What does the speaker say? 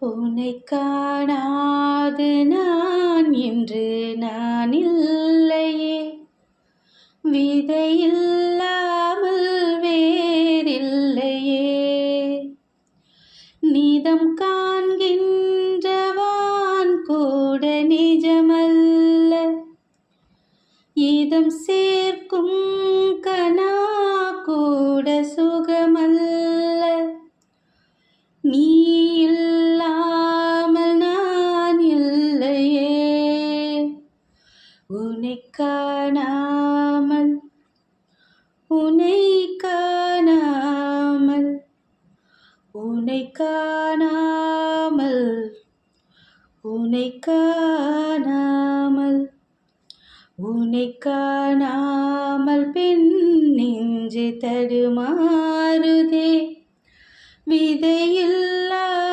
உன்னை காணாது நான் என்று நான் இல்லையே விதையில்லாமல் வேறில்லையே. நிதம் காண்கின்றவான் கூட நிஜமல்ல. இதம் சேர்க்கும் கனா உன்னை காணாமல் உனை காணாமல் உனை காணாமல் உனை காணாமல் உனை காணாமல் பின் நெஞ்சு தடுமாறுதே. விதையில்லா